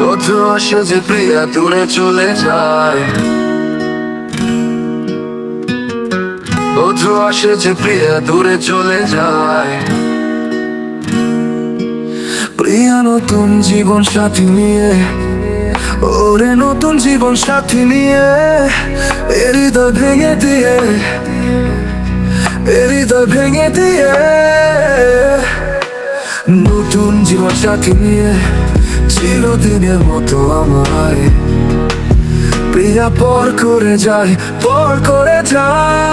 বধু আসে যে দূরে চলে যায়। বধু আসে যে দূরে চলে যায়। প্রিয়া নতুন জীবন সাথী নিয়ে, ওরে নতুন জীবন সাথী নিয়ে হৃদয় ভেঙে দিয়ে হৃদয় ভেঙে দিয়ে। নতুন জীবন সাথী নিয়ে চিরদিনের মতো আমায়। প্রিয়া পর করে যায়, পর করে যায়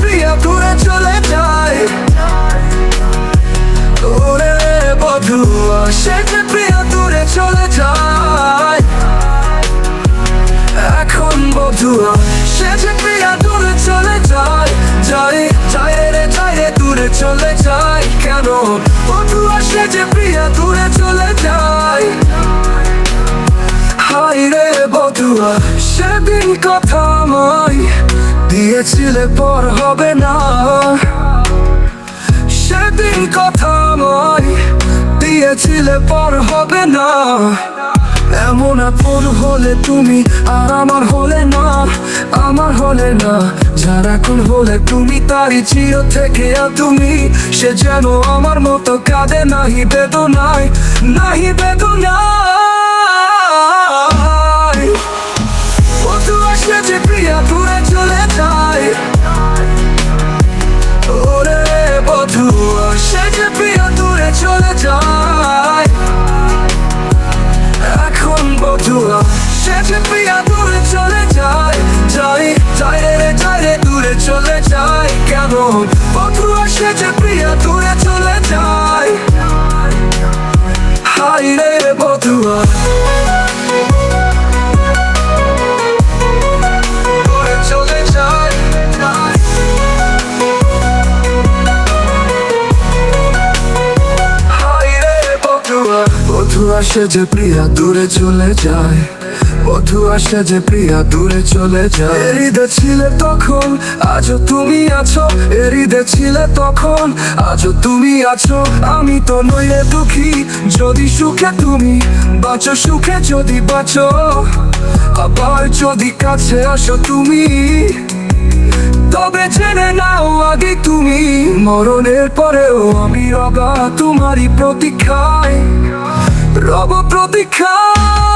প্রিয়া দূরে চলে যায়। বধু আসে যে প্রিয়া দূরে চলে যায়। এখন বধুয়া সে যে প্রিয়া দূরে চলে যায়। যাই যাই রে যাই রে, দূরে চলে যায় কেন? বধুয়া সে যে প্রিয়া, দূরে চলে যায় হাই রে বধুয়া সেদিন কথা আমায় দিয়েছিলে, পর হবে না। সেদিন কথা আমায় দিয়েছিলে, পর হবে না। এমন আপন হলে তুমি আর আমার হলে না, আমার হলে না। যার এখন হলে তুমি তারই চির থেকে তুমি, সে যেন আমার মতো কাঁদে, নাহি বেদনায় নাহি বেদনায়। কেন বধুয়া সে যে প্রিয়া দূরে চলে যায়। হাই রে বধুয়া। বধুয়া। বধুয়া সে যে প্রিয়া দূরে চলে যায়। বধু আসে যে প্রিয়া দূরে চলে যায়। এরিদে ছিলে তখন, আজও তুমি আছো। এরিদে ছিলে তখন, আজও তুমি আছো। আমি তো নইলে দুঃখী, যদি সুখে তুমি বাঁচো, সুখে যদি বাঁচো। আবার যদি কাছে আসো তুমি, তবে জেনে নাও আগে তুমি। মরণের পরেও আমি রবা তোমারই প্রতীক্ষায়। রব প্রতীক্ষায়।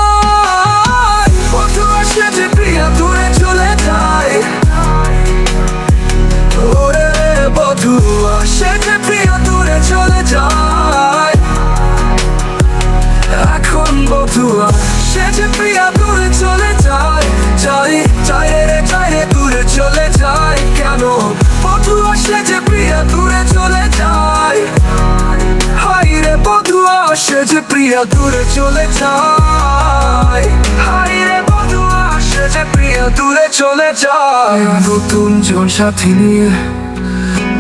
যে প্রিয়া, দূরে চলে যায় হাই রে বধুয়া সে যে প্রিয়া, দূরে চলে যায় নতুন জীবন সাথী নিয়ে,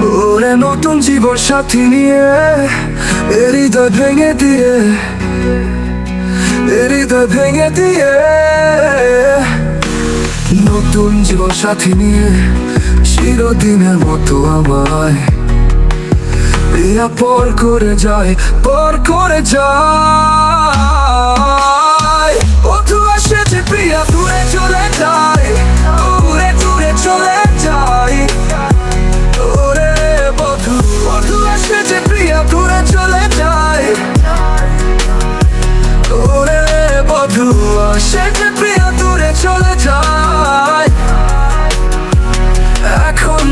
ওরে নতুন জীবন সাথী নিয়ে হৃদয় ভেঙে দিয়ে হৃদয় ভেঙে দিয়ে। নতুন জীবন সাথী নিয়ে, চিরদিনের মতো আমায় প্রিয়া পর করে যায়, পর করে যায়। বধু আসে যে প্রিয়া, দূরে চলে যায়, দূরে দূরে চলে যায়। ওরে বধু প্রিয়া, দূরে চলে যায়। ওরে বধু দূরে চলে যায়। এখন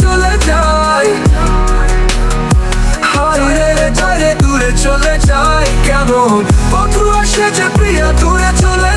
চলে যাই। হাই রে যাই রে, দূরে চলে যায় কেন বধুয়া আসে যে প্রিয়া, দূরে চলে